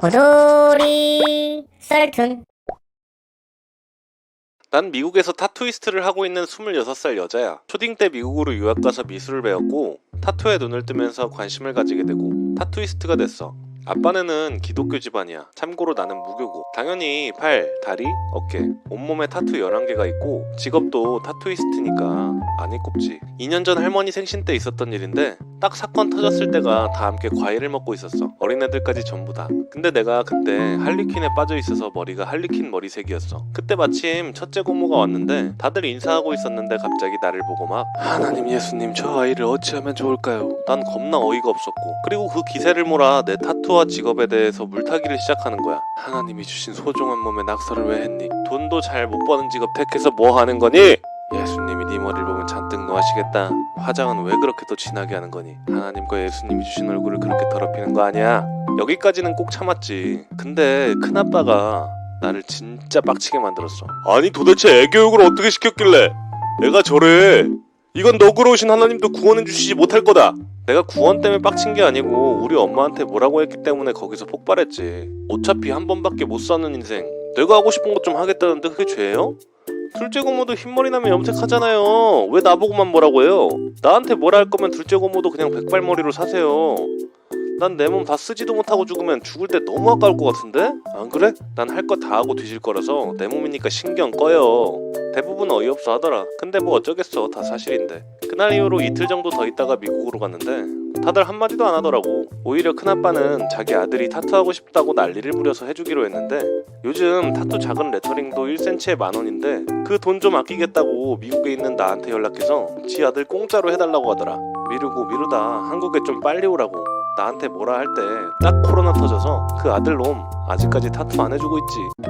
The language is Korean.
고돌이 썰툰 난 미국에서 타투이스트를 하고 있는 26살 여자야. 초딩 때 미국으로 유학 가서 미술을 배웠고 타투에 눈을 뜨면서 관심을 가지게 되고 타투이스트가 됐어. 아빠네는 기독교 집안이야. 참고로 나는 무교고. 당연히 팔, 다리, 어깨, 온몸에 타투 11개가 있고 직업도 타투이스트니까 안이 꼽지. 2년 전 할머니 생신 때 있었던 일인데 딱 사건 터졌을 때가 다 함께 과일을 먹고 있었어. 어린애들까지 전부 다. 근데 내가 그때 할리퀸에 빠져 있어서 머리가 할리퀸 머리색이었어. 그때 마침 첫째 고모가 왔는데 다들 인사하고 있었는데 갑자기 나를 보고 막 하나님 예수님 저 아이를 어찌하면 좋을까요? 난 겁나 어이가 없었고 그리고 그 기세를 몰아 내 타투와 직업에 대해서 물타기를 시작하는 거야. 하나님이 주신 소중한 몸에 낙서를 왜 했니? 돈도 잘 못 버는 직업 택해서 뭐 하는 거니? 예수님이 네 머리를 보면 잔뜩 노하시겠다. 화장은 왜 그렇게 또 진하게 하는 거니? 하나님과 예수님이 주신 얼굴을 그렇게 더럽히는 거 아니야? 여기까지는 꼭 참았지. 근데 큰아빠가 나를 진짜 빡치게 만들었어. 아니 도대체 애교육을 어떻게 시켰길래? 애가 저래. 이건 너그러우신 하나님도 구원해 주시지 못할 거다. 내가 구원 때문에 빡친 게 아니고 우리 엄마한테 뭐라고 했기 때문에 거기서 폭발했지. 어차피 한 번밖에 못 사는 인생. 내가 하고 싶은 것 좀 하겠다는데 그게 죄예요? 둘째 고모도 흰머리 나면 염색하잖아요. 왜 나보고만 뭐라고 해요? 나한테 뭐라 할 거면 둘째 고모도 그냥 백발머리로 사세요. 난 내 몸 다 쓰지도 못하고 죽으면 죽을 때 너무 아까울 것 같은데? 안 그래? 난 할 거 다 하고 뒤질 거라서 내 몸이니까 신경 꺼요. 대부분 어이없어 하더라. 근데 뭐 어쩌겠어. 다 사실인데. 그날 이후로 이틀 정도 더 있다가 미국으로 갔는데 다들 한마디도 안 하더라고. 오히려 큰아빠는 자기 아들이 타투하고 싶다고 난리를 부려서 해주기로 했는데 요즘 타투 작은 레터링도 1cm에 만 원인데 그 돈 좀 아끼겠다고 미국에 있는 나한테 연락해서 지 아들 공짜로 해달라고 하더라. 미루고 미루다 한국에 좀 빨리 오라고. 나한테 뭐라 할 때 딱 코로나 터져서 그 아들 놈 아직까지 타투 안 해주고 있지.